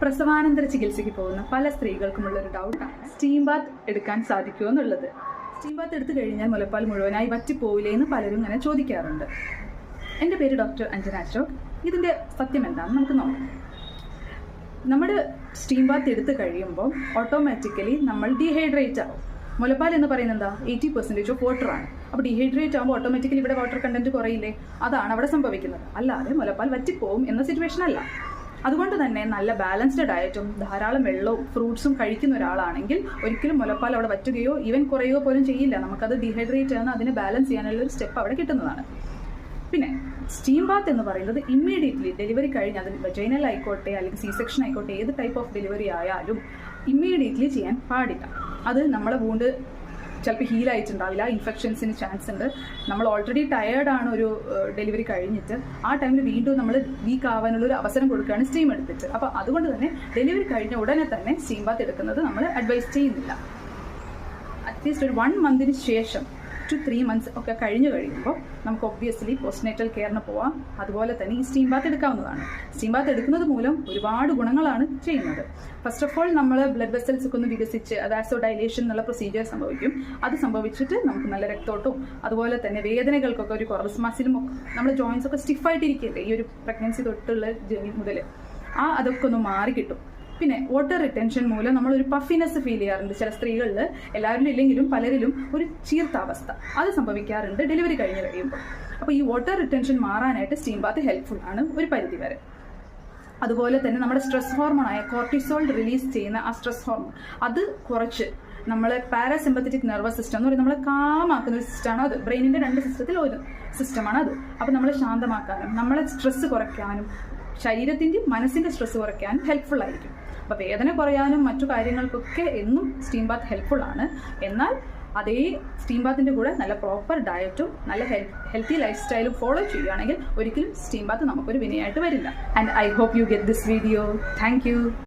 പ്രസവാനന്തര ചികിത്സയ്ക്ക് പോകുന്ന പല സ്ത്രീകൾക്കുമുള്ള ഒരു ഡൗട്ടാണ് സ്റ്റീം ബാത്ത് എടുക്കാൻ സാധിക്കുമോ എന്നുള്ളത്. സ്റ്റീം ബാത്ത് എടുത്തു കഴിഞ്ഞാൽ മുലപ്പാൽ മുഴുവനായി വറ്റിപ്പോവില്ലേ എന്ന് പലരും ഇങ്ങനെ ചോദിക്കാറുണ്ട്. എന്റെ പേര് ഡോക്ടർ അഞ്ജന അശോക്. ഇതിന്റെ സത്യം എന്താണെന്ന് നമുക്ക് നോക്കാം. നമ്മൾ സ്റ്റീം ബാത്ത് എടുത്തു കഴിയുമ്പോൾ ഓട്ടോമാറ്റിക്കലി നമ്മൾ ഡീഹൈഡ്രേറ്റ് ആവും. മുലപ്പാൽ എന്ന് പറയുന്നത് എന്താ? എയ്റ്റി പെർസെന്റേജ് ഓഫ് വാട്ടർ ആണ്. അപ്പോൾ ഡീഹൈഡ്രേറ്റ് ആകുമ്പോൾ ഓട്ടോമാറ്റിക്കലി ഇവിടെ വാട്ടർ കണ്ടന്റ് കുറയില്ലേ? അതാണ് അവിടെ സംഭവിക്കുന്നത്. അല്ലാതെ മുലപ്പാൽ വറ്റിപ്പോവും എന്ന സിറ്റുവേഷൻ അല്ല. അതുകൊണ്ട് തന്നെ നല്ല ബാലൻസ്ഡ് ഡയറ്റും ധാരാളം വെള്ളവും ഫ്രൂട്ട്സും കഴിക്കുന്ന ഒരാളാണെങ്കിൽ ഒരിക്കലും മുലപ്പാൽ അവിടെ വറ്റുകയോ ഈവൻ കുറയുകയോ പോലും ചെയ്യില്ല. നമുക്കത് ഡീഹൈഡ്രേറ്റ് ചെയ്യുന്ന അതിനെ ബാലൻസ് ചെയ്യാനുള്ള ഒരു സ്റ്റെപ്പ് അവിടെ കിട്ടുന്നതാണ്. പിന്നെ സ്റ്റീം ബാത്ത് എന്ന് പറയുന്നത് ഇമ്മീഡിയറ്റ്ലി ഡെലിവറി കഴിഞ്ഞ് അത് വെജൈനൽ ആയിക്കോട്ടെ അല്ലെങ്കിൽ സി സെക്ഷൻ ആയിക്കോട്ടെ ഏത് ടൈപ്പ് ഓഫ് ഡെലിവറി ആയാലും ഇമ്മീഡിയറ്റ്ലി ചെയ്യാൻ പാടില്ല. അത് നമ്മളെ വൂണ്ട് ചിലപ്പോൾ ഹീൽ ആയിട്ടുണ്ടാവില്ല. ഇൻഫെക്ഷൻസിന് ചാൻസ് ഉണ്ട്. നമ്മൾ ഓൾറെഡി ടയേർഡ് ആണ് ഒരു ഡെലിവറി കഴിഞ്ഞിട്ട്. ആ ടൈമിൽ വീണ്ടും നമ്മൾ വീക്ക് ആവാനുള്ള ഒരു അവസരം കൊടുക്കുകയാണ് സ്റ്റീം എടുത്തിട്ട്. അപ്പോൾ അതുകൊണ്ട് തന്നെ ഡെലിവറി കഴിഞ്ഞ ഉടനെ തന്നെ സ്റ്റീം ബാത്ത് എടുക്കുന്നത് നമ്മൾ അഡ്വൈസ് ചെയ്യുന്നില്ല. അറ്റ്ലീസ്റ്റ് ഒരു വൺ മന്തിന് ശേഷം ടു ത്രീ മന്ത്സ് ഒക്കെ കഴിഞ്ഞു കഴിയുമ്പോൾ നമുക്ക് ഒബ്വിയസ്ലി പോസ്റ്റ്നേറ്റൽ കെയറിന് പോവാം. അതുപോലെ തന്നെ ഈ സ്റ്റീം ബാത്ത് എടുക്കാവുന്നതാണ്. സ്റ്റീം ബാത്ത് എടുക്കുന്നത് മൂലം ഒരുപാട് ഗുണങ്ങളാണ് ചെയ്യുന്നത്. ഫസ്റ്റ് ഓഫ് ഓൾ നമ്മൾ ബ്ലഡ് വെസൽസ് ഒക്കെ ഒന്ന് വികസിച്ച് അത് ആസോ ഡൈലേഷൻ എന്നുള്ള പ്രൊസീജിയർ സംഭവിക്കും. അത് സംഭവിച്ചിട്ട് നമുക്ക് നല്ല രക്തോട്ടവും അതുപോലെ തന്നെ വേദനകൾക്കൊക്കെ ഒരു കുറവ് മസിലും നമ്മൾ ജോയിൻസ് ഒക്കെ സ്റ്റിഫായിട്ടിരിക്കില്ലേ ഈ ഒരു പ്രഗ്നൻസി തൊട്ടുള്ള ജേണി മുതൽ ആ അതൊക്കെ ഒന്ന് മാറി കിട്ടും പിന്നെ വാട്ടർ റിട്ടൻഷൻ മൂലം നമ്മൾ ഒരു പഫിനെസ് ഫീൽ ചെയ്യാറുണ്ട് ചില സ്ത്രീകളിൽ എല്ലാവരിലും ഇല്ലെങ്കിലും പലരിലും ഒരു ചീർത്താവസ്ഥ. അത് സംഭവിക്കാറുണ്ട് ഡെലിവറി കഴിഞ്ഞ് കഴിയുമ്പോൾ. അപ്പോൾ ഈ വാട്ടർ റിട്ടൻഷൻ മാറാനായിട്ട് സ്റ്റീം ബാത്ത് ഹെൽപ്ഫുൾ ആണ് ഒരു പരിധി വരെ അതുപോലെ തന്നെ നമ്മുടെ സ്ട്രെസ് ഹോർമോണായ കോർട്ടിസോൾ റിലീസ് ചെയ്യുന്ന ആ സ്ട്രെസ് ഹോർമോൺ അത് കുറച്ച് നമ്മളെ പാരാസിമ്പത്തറ്റിക് നെർവസ് സിസ്റ്റം എന്ന് പറയുന്നത് നമ്മളെ കാമാക്കുന്ന ഒരു സിസ്റ്റമാണ് അത്. ബ്രെയിനിന്റെ രണ്ട് സിസ്റ്റത്തിൽ ഒരു സിസ്റ്റമാണ് അത്. അപ്പോൾ നമ്മളെ ശാന്തമാക്കാനും നമ്മളെ സ്ട്രെസ് കുറയ്ക്കാനും ശരീരത്തിന്റെയും മനസ്സിന്റെ സ്ട്രെസ് കുറയ്ക്കാനും ഹെൽപ്ഫുൾ ആയിരിക്കും. അപ്പോൾ വേദന കുറയാനും മറ്റു കാര്യങ്ങൾക്കൊക്കെ എന്നും സ്റ്റീം ബാത്ത് ഹെൽപ്ഫുൾ ആണ്. എന്നാൽ അതേ സ്റ്റീം ബാത്തിന്റെ കൂടെ നല്ല പ്രോപ്പർ ഡയറ്റും നല്ല ഹെൽത്തി ലൈഫ് സ്റ്റൈലും ഫോളോ ചെയ്യുകയാണെങ്കിൽ ഒരിക്കലും സ്റ്റീം ബാത്ത് നമുക്കൊരു വിനയായിട്ട് വരില്ല. And I hope you get this video thank